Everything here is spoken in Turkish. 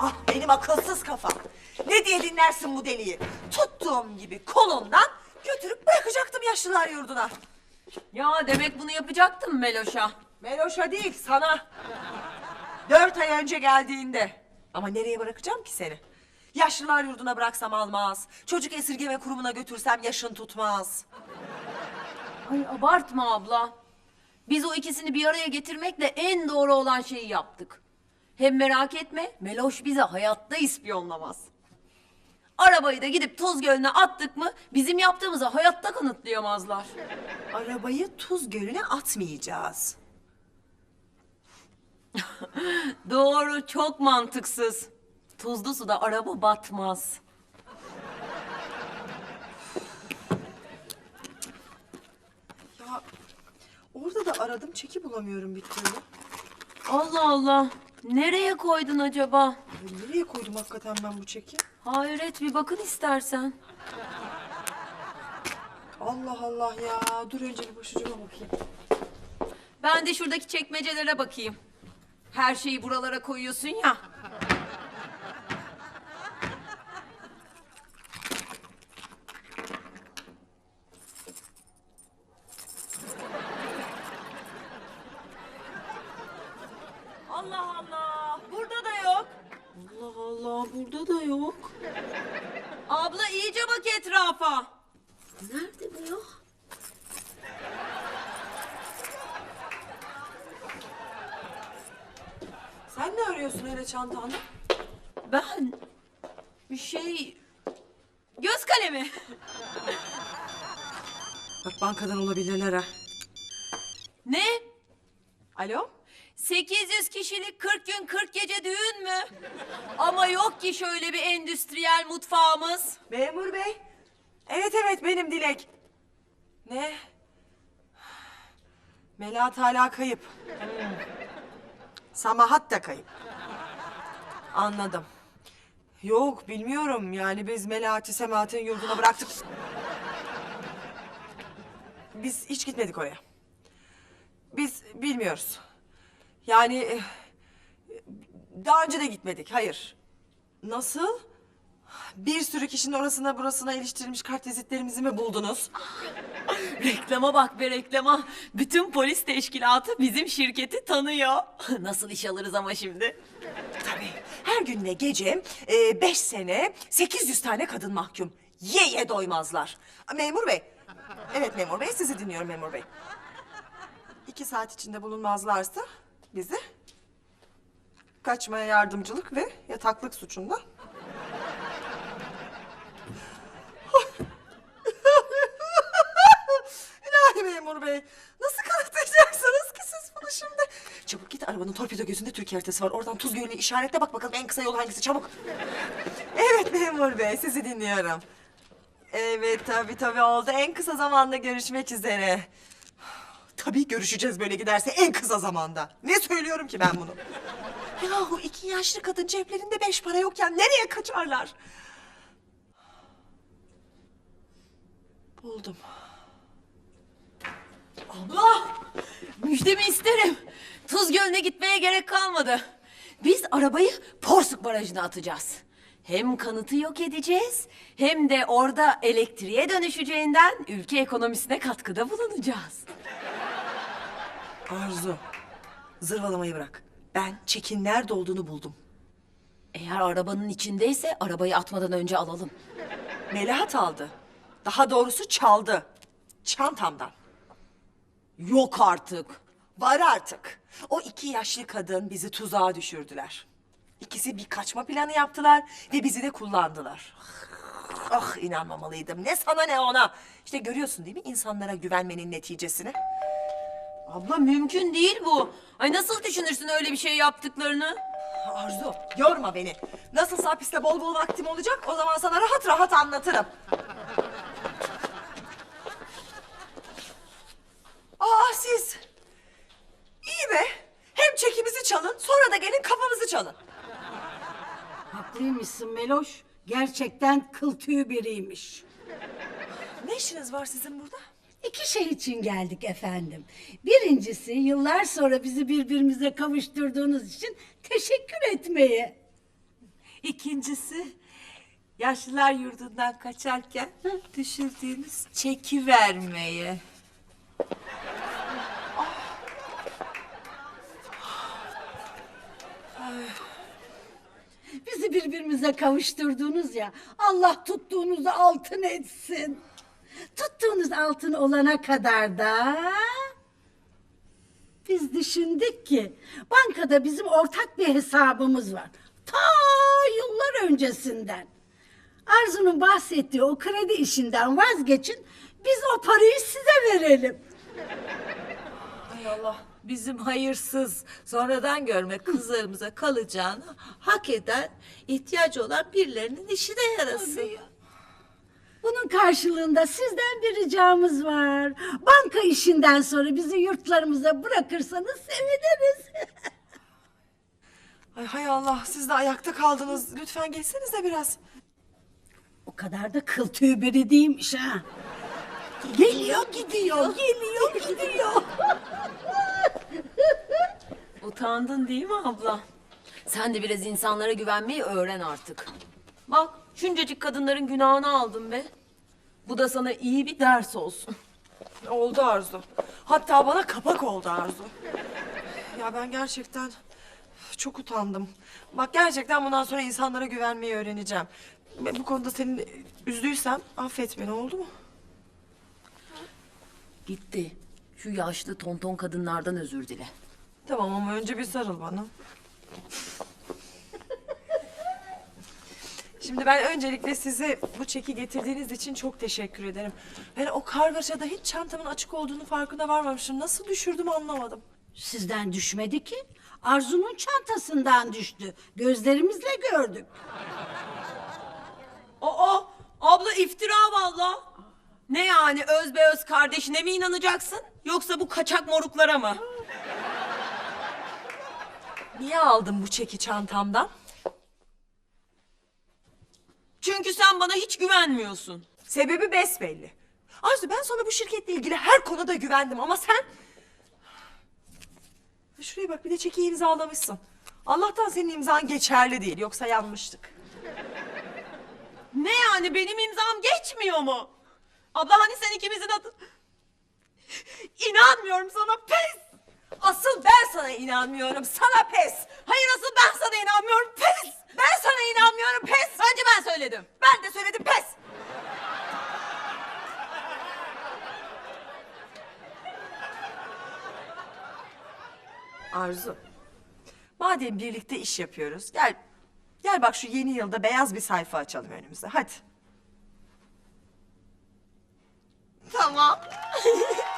Ah benim akılsız kafam. Ne diye dinlersin bu deliyi? Tuttuğum gibi kolundan götürüp bırakacaktım yaşlılar yurduna. Ya demek bunu yapacaktım Meloş'a. Meloş'a değil sana. Dört ay önce geldiğinde. Ama nereye bırakacağım ki seni? Yaşlılar yurduna bıraksam almaz. Çocuk esirgeme kurumuna götürsem yaşın tutmaz. Ay abartma abla. Biz o ikisini bir araya getirmekle en doğru olan şeyi yaptık. Hem merak etme Meloş bizi hayatta ispiyonlamaz. Arabayı da gidip Tuz Gölü'ne attık mı bizim yaptığımızı hayatta kanıtlayamazlar. Arabayı tuz gölüne atmayacağız. Doğru çok mantıksız. Tuzlu suda araba batmaz. Ya orada da aradım çeki bulamıyorum bir türlü. Allah Allah. Nereye koydun acaba? Nereye koydum hakikaten ben bu çeki? Hayret bir bakın istersen. Allah Allah ya. Dur önce bir başucuma bakayım. Ben de şuradaki çekmecelere bakayım. Her şeyi buralara koyuyorsun ya. Allah Allah. Burada da yok. Allah Allah. Burada da yok. Abla iyice bak etrafa. Nerede bu ya? Sen ne arıyorsun öyle çantanda? Ben bir şey göz kalemi. Bak bankadan olabilirler ha. Ne? Alo? 800 kişilik 40 gün 40 gece düğün mü? Ama yok ki şöyle bir endüstriyel mutfağımız. Memur bey. Evet evet benim Dilek. Ne? Melahat hala kayıp. Samahat da kayıp. Anladım. Yok bilmiyorum yani biz Melahat'i Semahat'in yurduna bıraktık. Biz hiç gitmedik oraya. Biz bilmiyoruz. Yani eh, daha önce de gitmedik. Hayır. Nasıl? Bir sürü kişinin orasına burasına iliştirilmiş kart vizitlerimizi mi buldunuz? Reklama bak be reklama. Bütün polis teşkilatı bizim şirketi tanıyor. Nasıl iş alırız ama şimdi? Tabii. Her gün ve gece e, beş sene 800 tane kadın mahkum. Ye ye doymazlar. Memur bey. Evet memur bey sizi dinliyorum memur bey. İki saat içinde bulunmazlarsa bizi kaçmaya yardımcılık ve yataklık suçunda İlahi memur bey. Nasıl kanıtlayacaksınız ki siz bunu şimdi? Çabuk git arabanın torpido gözünde Türkiye haritası var. Oradan Tuz Gölü'ne işaretle bak bakalım en kısa yol hangisi çabuk. Evet memur bey sizi dinliyorum. Evet tabii tabii oldu. En kısa zamanda görüşmek üzere. Tabii görüşeceğiz böyle giderse en kısa zamanda. Ne söylüyorum ki ben bunu? Yahu iki yaşlı kadın ceplerinde beş para yokken nereye kaçarlar? Buldum. Abla! Müjdemi isterim. Tuz Gölü'ne gitmeye gerek kalmadı. Biz arabayı Porsuk Barajı'na atacağız. Hem kanıtı yok edeceğiz hem de orada elektriğe dönüşeceğinden ülke ekonomisine katkıda bulunacağız. Arzu, zırvalamayı bırak. Ben çekin nerede olduğunu buldum. Eğer arabanın içindeyse arabayı atmadan önce alalım. Melahat aldı. Daha doğrusu çaldı. Çantamdan. Yok artık. Var artık. O iki yaşlı kadın bizi tuzağa düşürdüler. İkisi bir kaçma planı yaptılar ve bizi de kullandılar. Ah inanmamalıydım. Ne sana ne ona. İşte görüyorsun değil mi insanlara güvenmenin neticesini? Abla mümkün değil bu. Ay nasıl düşünürsün öyle bir şey yaptıklarını? Arzu yorma beni. Nasılsa hapiste bol bol vaktim olacak o zaman sana rahat rahat anlatırım. Aa siz. İyi be. Hem çekimizi çalın sonra da gelin kafamızı çalın. Haklıymışsın Meloş. Gerçekten kıl tüyü biriymiş. Ne işiniz var sizin burada? İki şey için geldik efendim. Birincisi yıllar sonra bizi birbirimize kavuşturduğunuz için teşekkür etmeye. İkincisi yaşlılar yurdundan kaçarken düşürdüğünüz çeki vermeye. Bizi birbirimize kavuşturdunuz ya. Allah tuttuğunuzu altın etsin. Tuttuğunuz altın olana kadar da biz düşündük ki bankada bizim ortak bir hesabımız var. Ta yıllar öncesinden. Arzu'nun bahsettiği o kredi işinden vazgeçin. Biz o parayı size verelim. Hay Allah. Bizim hayırsız, sonradan görme kızlarımıza kalacağını hak eden, ihtiyacı olan birilerinin işine yarasın. Bunun karşılığında sizden bir ricamız var. Banka işinden sonra bizi yurtlarımıza bırakırsanız seviniriz. Ay hay Allah siz de ayakta kaldınız. Lütfen geçsenize biraz. o kadar da kıl tüyü biri değilmiş ha. Geliyor gidiyor, geliyor gidiyor. Utandın değil mi abla? Sen de biraz insanlara güvenmeyi öğren artık. Bak şuncacık kadınların günahını aldın be. Bu da sana iyi bir ders olsun. Oldu Arzu. Hatta bana kapak oldu Arzu. Ya ben gerçekten çok utandım. Bak gerçekten bundan sonra insanlara güvenmeyi öğreneceğim. Ben bu konuda seni üzdüysem affet beni oldu mu? Gitti. Şu yaşlı tonton kadınlardan özür dile. Tamam ama önce bir sarıl bana. Şimdi ben öncelikle size bu çeki getirdiğiniz için çok teşekkür ederim. Ben o kargaşada hiç çantamın açık olduğunu farkına varmamışım. Nasıl düşürdüm anlamadım. Sizden düşmedi ki. Arzu'nun çantasından düştü. Gözlerimizle gördük. Aa, abla iftira valla. Ne yani öz be öz kardeşine mi inanacaksın? Yoksa bu kaçak moruklara mı? Niye aldın bu çeki çantamdan? Çünkü sen bana hiç güvenmiyorsun. Sebebi besbelli. Arzu ben sana bu şirketle ilgili her konuda güvendim ama sen... Şuraya bak bir de çeki imzalamışsın. Allah'tan senin imzan geçerli değil yoksa yanmıştık. Ne yani benim imzam geçmiyor mu? Abla hani sen ikimizin adı... İnanmıyorum sana pes. Asıl ben sana inanmıyorum. Sana pes. Hayır asıl ben sana inanmıyorum. Pes. Ben sana inanmıyorum. Pes. Önce ben söyledim. Ben de söyledim. Pes. Arzu. Madem birlikte iş yapıyoruz. Gel. Gel bak şu yeni yılda beyaz bir sayfa açalım önümüze. Hadi. Tamam.